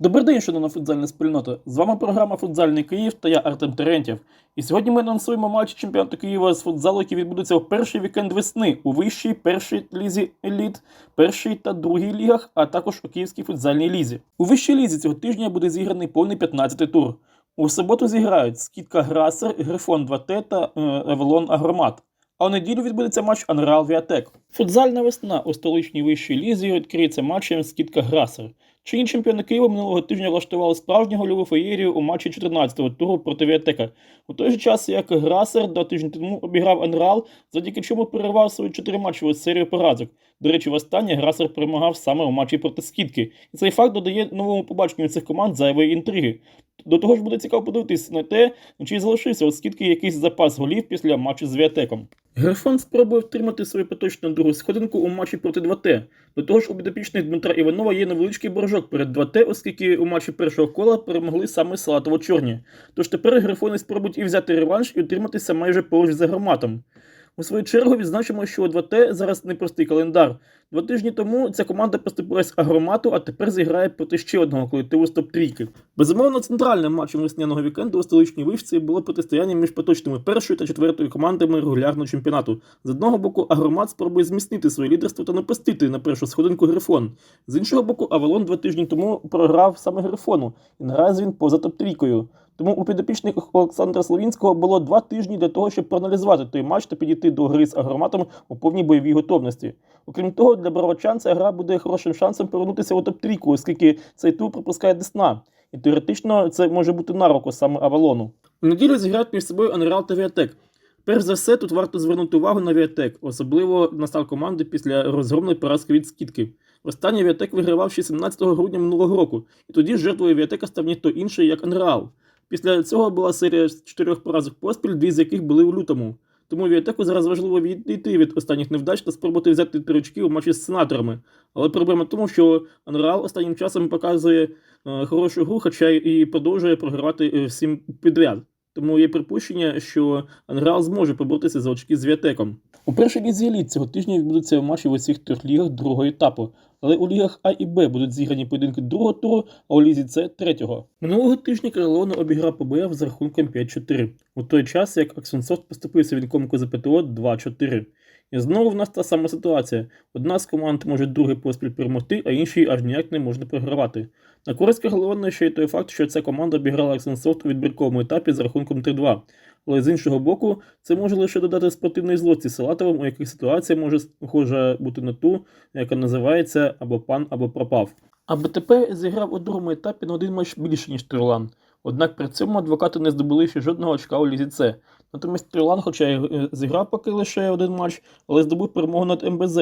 Добрий день, шановна футзальна спільнота. З вами програма Футзальний Київ та я Артем Терентєв. І сьогодні ми анонсуємо матч чемпіонату Києва з футзалу, який відбудеться в перший вікенд весни у вищій першій лізі еліт, першій та другій лігах, а також у Київській футзальній лізі. У вищій лізі цього тижня буде зіграний повний 15-й тур. У суботу зіграють Скітка Грасер, Грифон 2Т та е, Евелон Агромат. А у неділю відбудеться матч Анреал Віатек. Футзальна весна у столичній вищій лізі відкриється матчем Скітка Грасер. Чинні чемпіони Києва минулого тижня влаштували справжню гольову феєрію у матчі 14-го туру проти Віатека. У той же час, як Грасер два тижні тому обіграв Енрал, завдяки чому перервав свою чотириматчеву серію поразок. До речі, востаннє Грасер перемагав саме у матчі проти Скітки. І цей факт додає новому побаченню цих команд зайвої інтриги. До того ж буде цікаво подивитись на те, чи залишився у Скітки якийсь запас голів після матчу з Віатеком. Грифон спробує втримати свою поточну другу сходинку у матчі проти 2Т. До того ж, у підопічних Дмитра Іванова є невеличкий боржок перед 2Т, оскільки у матчі першого кола перемогли саме Салатово-Чорні. Тож тепер грифони спробують і взяти реванш і утриматися майже поруч за громатом. У свою чергу відзначимо, що у 2Т зараз непростий календар. Два тижні тому ця команда поступилась агромату, а тепер зіграє проти ще одного колективу з топ-трійки. Безумовно, центральним матчем весняного вікенду у столичній вишці було протистояння між поточними першою та четвертою командами регулярного чемпіонату. З одного боку, агромат спробує зміцнити своє лідерство та не пустити на першу сходинку Грифон. З іншого боку, Авалон два тижні тому програв саме Грифону, і наразі він поза топ-трійкою. Тому у підопічних Олександра Словінського було два тижні для того, щоб проаналізувати той матч та підійти до гри з агроматом у повній бойовій готовності. Окрім того, для Боровчан ця гра буде хорошим шансом повернутися у топ-трійку, оскільки цей тур пропускає Десна. І теоретично це може бути на руку саме Авалону. У неділю зіграють між собою Анреал та Віатек. Перш за все, тут варто звернути увагу на Віатек, особливо на став команди після розгромної поразки від скидки. Останній Віатек вигравав ще 17 грудня минулого року, і тоді жертвою Віатека став ніхто інший, як Анреал. Після цього була серія з чотирьох поразок поспіль, дві з яких були у лютому. Тому Віатеку зараз важливо відійти від останніх невдач та спробувати взяти три очки у матчі з сенаторами. Але проблема в тому, що Анреал останнім часом показує е, хорошу гру, хоча і продовжує програвати е, всім підряд. Тому є припущення, що Анграл зможе поборотися за очки з Віатеком. У першій лізі еліт цього тижня відбудуться матчі в усіх трьох лігах другого етапу. Але у лігах А і Б будуть зіграні поєдинки другого туру, а у лізі С третього. Минулого тижня Крилоно обіграв ПБФ з рахунком 5-4, у той час як Аксонсофт поступився Вінкомику за ПТО 2-4. І знову в нас та сама ситуація. Одна з команд може другий поспіль перемогти, а іншій аж ніяк не можна програвати. На користь Карлона ще й той факт, що ця команда обіграла Аксенсофт у відбірковому етапі з рахунком 3-2. Але з іншого боку, це може лише додати спортивної злості Салатовим, у яких ситуація може схожа бути на ту, яка називається або пан, або пропав. А БТП зіграв у другому етапі на один матч більше, ніж Трилан. Однак при цьому адвокати не здобули ще жодного очка у лізі С. Натомість Трилан, хоча й зіграв поки лише один матч, але здобув перемогу над МБЗ.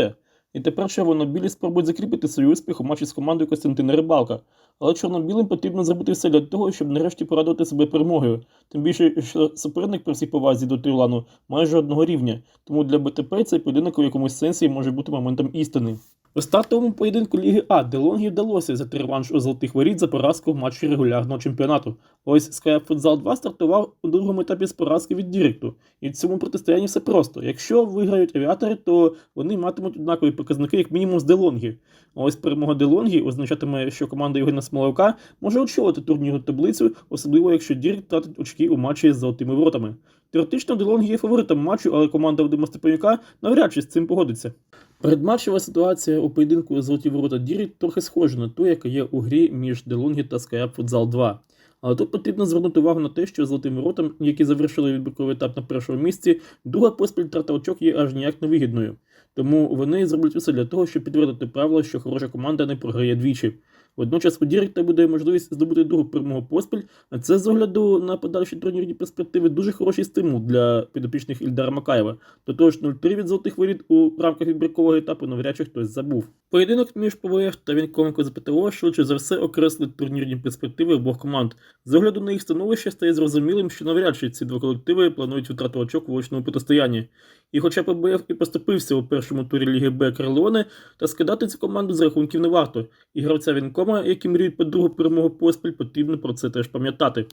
І тепер червоно-білі спробують закріпити свій успіх у матчі з командою Костянтина Рибалка. Але чорно-білим потрібно зробити все для того, щоб нарешті порадувати себе перемогою. Тим більше, що суперник при всій повазі до Трилану майже одного рівня. Тому для БТП цей поєдинок у якомусь сенсі може бути моментом істини. У стартовому поєдинку Ліги А Делонгі вдалося взяти реванш у золотих воріт за поразку в матчі регулярного чемпіонату. Ось Sky Futsal 2 стартував у другому етапі з поразки від Діректу. І в цьому протистоянні все просто. Якщо виграють авіатори, то вони матимуть однакові показники, як мінімум з Делонгі. Ось перемога Делонгі означатиме, що команда Євгена Смоловка може очолити турнірну таблицю, особливо якщо Дірект втратить очки у матчі з золотими воротами. Теоретично Делонгі є фаворитом матчу, але команда Вадима Степанюка навряд чи з цим погодиться. Передматчева ситуація у поєдинку Золоті ворота Дірі трохи схожа на ту, яка є у грі між Делонгі та Skyap Futsal 2. Але тут потрібно звернути увагу на те, що золотим воротам, які завершили відбірковий етап на першому місці, друга поспіль трата очок є аж ніяк невигідною. Тому вони зроблять усе для того, щоб підтвердити правило, що хороша команда не програє двічі. Водночас у Діректа буде можливість здобути другу перемогу поспіль, це з огляду на подальші турнірні перспективи дуже хороший стимул для підопічних Ільдара Макаєва. До того ж 0-3 від золотих воріт у рамках відбіркового етапу навряд чи хтось забув. Поєдинок між ПВФ та Вінкоменко з ПТО швидше за все окреслить турнірні перспективи обох команд. З огляду на їх становище стає зрозумілим, що навряд чи ці два колективи планують втрату очок у очному протистоянні. І хоча ПБФ і поступився у першому турі Ліги Б Карлеоне, та скидати цю команду з рахунків не варто. І гравця Вінкома, які мріють по другу перемогу поспіль, потрібно про це теж пам'ятати.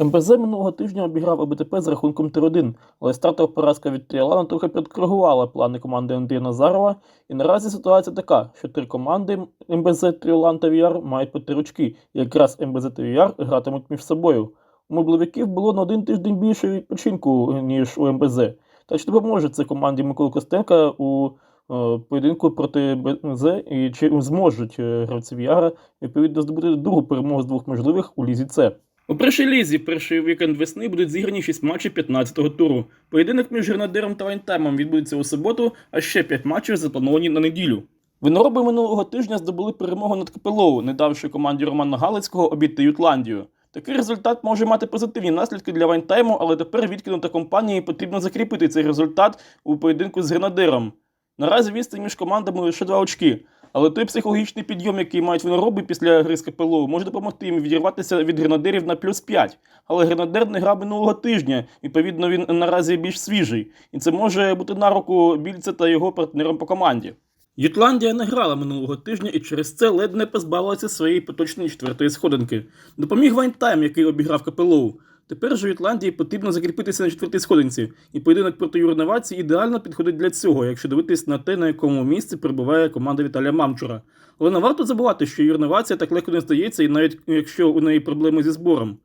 МБЗ минулого тижня обіграв ОБТП з рахунком 3-1, але стартова поразка від Тріалана трохи підкоригувала плани команди Андрія Назарова. І наразі ситуація така, що три команди МБЗ, Тріолан та Віар мають по три очки, і якраз МБЗ та Віар гратимуть між собою. У меблевиків було на один тиждень більше відпочинку, ніж у МБЗ. Та чи допоможе це команді Миколи Костенка у е, поєдинку проти БМЗ і чи зможуть е, гравці Віара відповідно здобути другу перемогу з двох можливих у лізі С. У першій лізі перший вікенд весни будуть зіграні 6 матчів 15-го туру. Поєдинок між Гренадером та Вайнтаймом відбудеться у суботу, а ще 5 матчів заплановані на неділю. Винороби минулого тижня здобули перемогу над КПЛО, не давши команді Романа Галицького обійти Ютландію. Такий результат може мати позитивні наслідки для Вайнтайму, але тепер відкинута компанії потрібно закріпити цей результат у поєдинку з Гренадером. Наразі відстань між командами лише два очки. Але той психологічний підйом, який мають винороби після гри з КПЛО, може допомогти їм відірватися від гренадерів на плюс 5. Але гренадер не грав минулого тижня, відповідно, він наразі більш свіжий. І це може бути на руку більце та його партнерам по команді. Ютландія не грала минулого тижня і через це ледь не позбавилася своєї поточної четвертої сходинки. Допоміг Вайнтайм, який обіграв КПЛО. Тепер же Ютландії потрібно закріпитися на четвертій сходинці, і поєдинок проти Юрновації ідеально підходить для цього, якщо дивитись на те, на якому місці перебуває команда Віталія Мамчура. Але не варто забувати, що Юрновація так легко не здається, і навіть якщо у неї проблеми зі збором.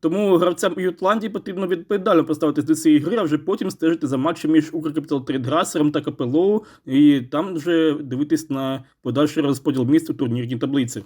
Тому гравцям Ютландії потрібно відповідально поставитись до цієї гри, а вже потім стежити за матчем між Укркапітал Трейдграсером та КПЛО, і там вже дивитись на подальший розподіл місць у турнірній таблиці.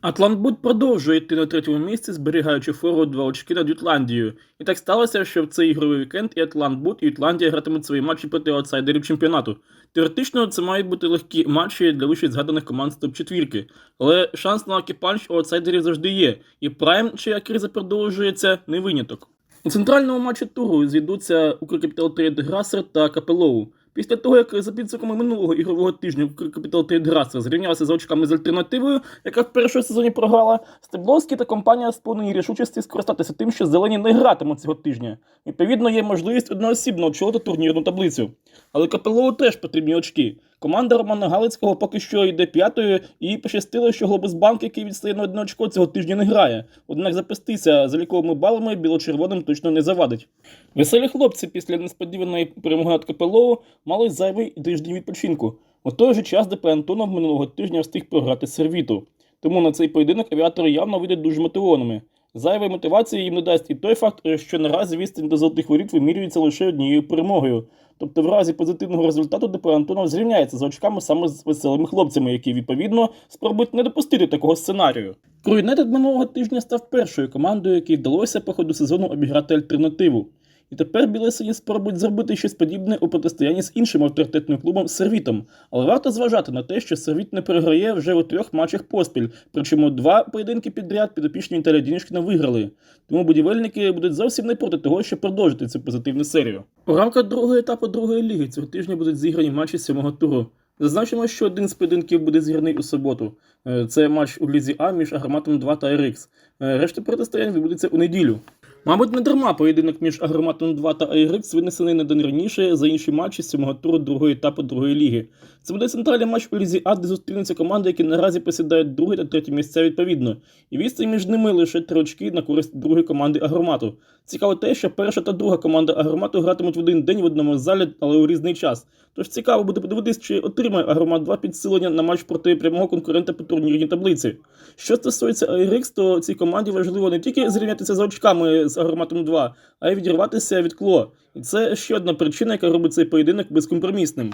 Атлантбуд продовжує йти на третьому місці, зберігаючи фору два очки над Ютландією. І так сталося, що в цей ігровий вікенд і Атлантбуд, і Ютландія гратимуть свої матчі проти аутсайдерів чемпіонату. Теоретично це мають бути легкі матчі для вище згаданих команд з топ-четвірки. Але шанс на лакі-панч у аутсайдерів завжди є. І Прайм, чия криза продовжується, не виняток. У центральному матчі туру зійдуться Укркапітал Трейд Грасер та Капелоу. Після того, як за підсумками минулого ігрового тижня Укркапітал Трейд Грасер зрівнявся за очками з альтернативою, яка в першому сезоні програла, Стебловський та компанія сповнені рішучості скористатися тим, що зелені не гратимуть цього тижня. Відповідно, є можливість одноосібно очолити турнірну таблицю. Але Капелоу теж потрібні очки. Команда Романа Галицького поки що йде п'ятою, і пощастило, що Глобусбанк, який відстає на одне очко, цього тижня не грає. Однак запастися заліковими балами біло-червоним точно не завадить. Веселі хлопці після несподіваної перемоги над КПЛО мали зайвий тиждень відпочинку. У той же час ДП Антонов минулого тижня встиг програти сервіту. Тому на цей поєдинок авіатори явно вийдуть дуже мотивованими. Зайвої мотивації їм не дасть і той факт, що наразі відстань до золотих воріт вимірюється лише однією перемогою. Тобто, в разі позитивного результату ДП Антонов зрівняється з очками саме з веселими хлопцями, які відповідно спробують не допустити такого сценарію. Круйнетед минулого тижня став першою командою, якій вдалося по ходу сезону обіграти альтернативу. І тепер білесині спробують зробити щось подібне у протистоянні з іншим авторитетним клубом Сервітом. Але варто зважати на те, що Сервіт не переграє вже у трьох матчах поспіль, причому два поєдинки підряд підопічні Віталія Дінішкіна виграли. Тому будівельники будуть зовсім не проти того, щоб продовжити цю позитивну серію. У рамках другого етапу другої ліги цього тижня будуть зіграні матчі сьомого туру. Зазначимо, що один з поєдинків буде зіграний у суботу. Е, Це матч у Лізі А між Агроматом 2 та RX. Е, Решта протистоянь відбудеться у неділю. Мабуть, не дарма поєдинок між Агроматом 2 та Айрикс винесений на день раніше за інші матчі сьомого туру другого етапу другої ліги. Це буде центральний матч у Лізі А, де зустрінуться команди, які наразі посідають друге та третє місця відповідно. І відстань між ними лише три очки на користь другої команди Агромату. Цікаво те, що перша та друга команда Агромату гратимуть в один день в одному залі, але у різний час. Тож цікаво буде подивитись, чи отримає Агромат 2 підсилення на матч проти прямого конкурента по турнірній таблиці. Що стосується Айрикс, то цій команді важливо не тільки зрівнятися за очками з Агроматом 2, а й відірватися від кло. І це ще одна причина, яка робить цей поєдинок безкомпромісним.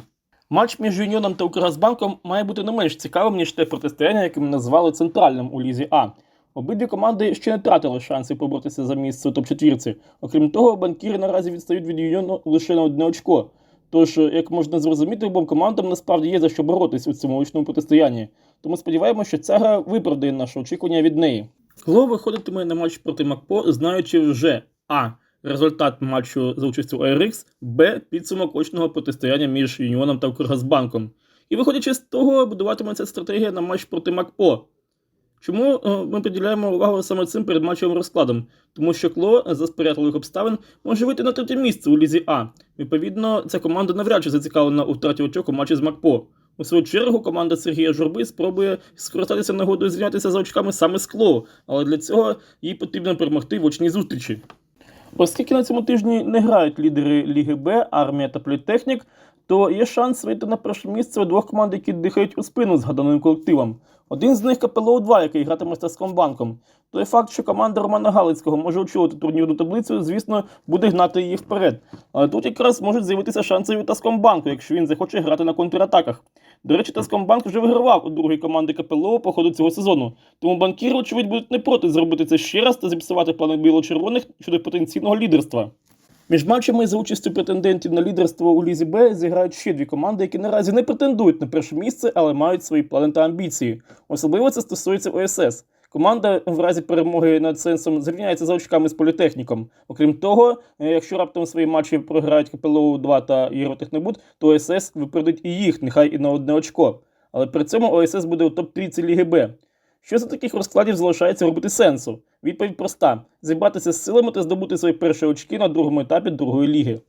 Матч між Юніоном та Укргазбанком має бути не менш цікавим, ніж те протистояння, яке ми назвали центральним у Лізі А. Обидві команди ще не втратили шанси поборотися за місце у топ-четвірці. Окрім того, банкіри наразі відстають від Юніону лише на одне очко. Тож, як можна зрозуміти, обом командам насправді є за що боротись у цьому очному протистоянні. Тому сподіваємося, що ця гра виправдає наше очікування від неї. Кло виходитиме на матч проти Макпо, знаючи вже А. Результат матчу за участю ARX, Б. Підсумок очного протистояння між Юніоном та Укргазбанком. І виходячи з того, будуватиметься стратегія на матч проти МакПо. Чому е, ми приділяємо увагу саме цим перед матчевим розкладом? Тому що Кло за сприятливих обставин може вийти на третє місце у Лізі А. Відповідно, ця команда навряд чи зацікавлена у втраті очок у матчі з МакПо. У свою чергу команда Сергія Журби спробує скористатися нагодою зрівнятися за очками саме скло, але для цього їй потрібно перемогти в очній зустрічі. Оскільки на цьому тижні не грають лідери Ліги Б, армія та політехнік, то є шанс вийти на перше місце у двох команд, які дихають у спину згаданим колективом. Один з них КПЛО 2 який гратиме з Таскомбанком. Той факт, що команда Романа Галицького може очолити турнірну таблицю, звісно, буде гнати її вперед. Але тут якраз можуть з'явитися шанси від Таскомбанку, якщо він захоче грати на контратаках. До речі, Таскомбанк вже вигравав у другій команди КПЛО по ходу цього сезону. Тому банкіри, очевидь, будуть не проти зробити це ще раз та зіпсувати плани біло-червоних щодо потенційного лідерства. Між матчами за участю претендентів на лідерство у Лізі Б зіграють ще дві команди, які наразі не претендують на перше місце, але мають свої плани та амбіції. Особливо це стосується ОСС. Команда в разі перемоги над сенсом зрівняється за очками з політехніком. Окрім того, е, якщо раптом свої матчі програють КПЛО 2 та Євротехнобуд, то ОСС випередить і їх, нехай і на одне очко. Але при цьому ОСС буде у топ-3 Ліги Б. Що за таких розкладів залишається робити сенсу? Відповідь проста: зібратися з силами та здобути свої перші очки на другому етапі другої ліги.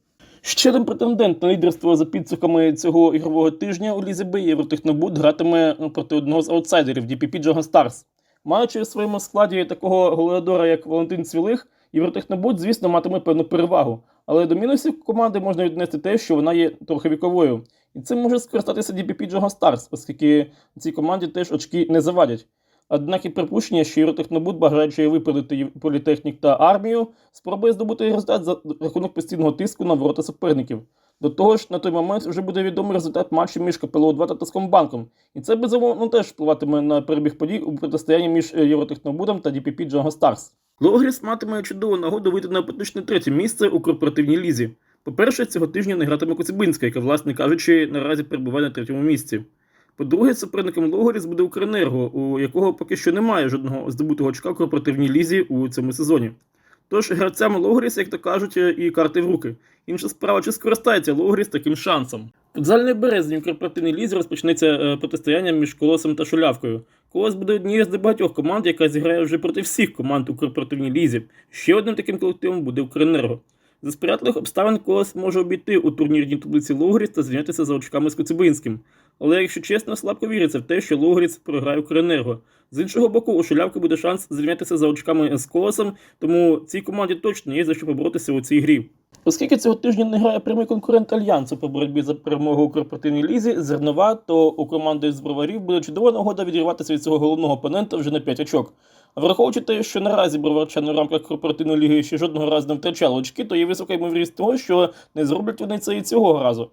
Ще один претендент на лідерство за підсумками цього ігрового тижня у Лізі Б Євротехнобуд гратиме ну, проти одного з аутсайдерів DPP Джога Старс. Маючи у своєму складі такого голеадора, як Валентин Цвілих, Євротехнобуд, звісно, матиме певну перевагу. Але до мінусів команди можна віднести те, що вона є трохи віковою. І цим може скористатися DPP Джога Старс, оскільки цій команді теж очки не завадять. Однак і припущення, що Євротехнобуд, бажаючи випередити політехнік та армію, спробує здобути результат за рахунок постійного тиску на ворота суперників. До того ж, на той момент вже буде відомий результат матчу між КПЛО 2 та Таскомбанком. І це безумовно теж впливатиме на перебіг подій у протистоянні між е, Євротехнобудом та DPP Джонго Старс. Логріс матиме чудову нагоду вийти на поточне третє місце у корпоративній лізі. По-перше, цього тижня не гратиме Коцюбинська, яка, власне кажучи, наразі перебуває на третьому місці. По-друге, суперником Логоріс буде Укренерго, у якого поки що немає жодного здобутого очка в корпоративній лізі у цьому сезоні. Тож гравцям Логоріс, як то кажуть, і карти в руки. Інша справа, чи скористається Логоріс таким шансом. Футзальний березень у корпоративній лізі розпочнеться е, протистояння між колосом та шулявкою. Колос буде однією з небагатьох команд, яка зіграє вже проти всіх команд у корпоративній лізі. Ще одним таким колективом буде Укренерго. За сприятливих обставин Колос може обійти у турнірній таблиці Логоріс та зрівнятися за очками з Коцюбинським. Але якщо чесно, слабко віриться в те, що Логоріц програє Укренерго. З іншого боку, у Шулявки буде шанс зрівнятися за очками з колосом, тому цій команді точно є за що поборотися у цій грі. Оскільки цього тижня не грає прямий конкурент Альянсу по боротьбі за перемогу у корпоративній лізі, зернова, то у команди з броварів буде чудова нагода відірватися від свого головного опонента вже на 5 очок. А враховуючи те, що наразі броварчани в рамках корпоративної ліги ще жодного разу не втрачали очки, то є висока ймовірність того, що не зроблять вони це і цього разу.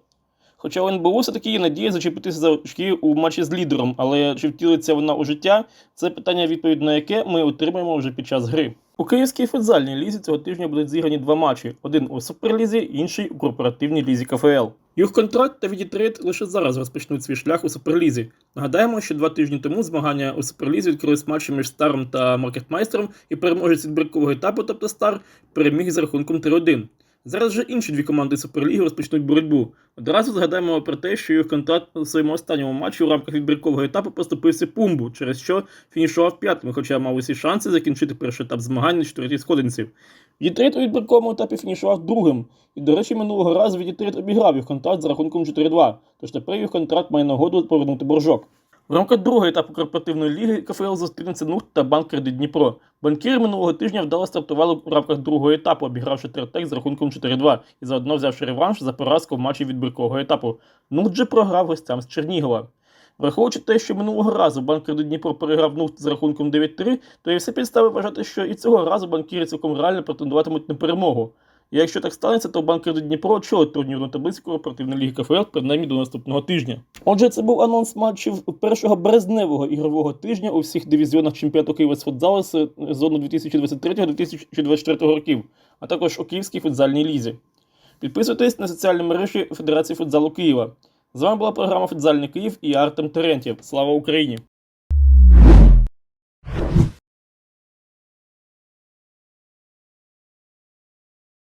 Хоча у НБУ все-таки є надія зачепитися за очки у матчі з лідером, але чи втілиться вона у життя, це питання, відповідь на яке ми отримаємо вже під час гри. У київській футзальній лізі цього тижня будуть зіграні два матчі: один у суперлізі, інший у корпоративній лізі КФЛ. Юрконтракт та Відітрейд лише зараз розпочнуть свій шлях у суперлізі. Нагадаємо, що два тижні тому змагання у суперлізі відкрились матчі між Старом та Маркетмайстером, і переможець відбіркового етапу, тобто Стар, переміг з рахунком 3-1. Зараз вже інші дві команди Суперліги розпочнуть боротьбу. Одразу згадаємо про те, що їх контракт у своєму останньому матчі у рамках відбіркового етапу поступився пумбу, через що фінішував п'ятим, хоча мав усі шанси закінчити перший етап змагань на четвертій сходинці. Дітрейт у відбірковому етапі фінішував другим. І, до речі, минулого разу Дітрейт обіграв їх контракт з рахунком 4-2, тож тепер їх контракт має нагоду повернути боржок. В рамках другого етапу корпоративної ліги КФЛ зустрінеться НУХ та банк Кредит Дніпро. Банкіри минулого тижня вдало стартували в рамках другого етапу, обігравши Тертек з рахунком 4-2 і заодно взявши реванш за поразку в матчі відбіркового етапу. НУХ же програв гостям з Чернігова. Враховуючи те, що минулого разу банк Кредит Дніпро переграв НУХ з рахунком 9-3, то є все підстави вважати, що і цього разу банкіри цілком реально претендуватимуть на перемогу. І якщо так станеться, то банк Кредит Дніпро очолить турнірну таблицю корпоративної ліги КФЛ принаймні до наступного тижня. Отже, це був анонс матчів першого березневого ігрового тижня у всіх дивізіонах чемпіонату Києва з футзалу сезону 2023-2024 років, а також у Київській футзальній лізі. Підписуйтесь на соціальні мережі Федерації футзалу Києва. З вами була програма Футзальний Київ і Артем Терентєв. Слава Україні!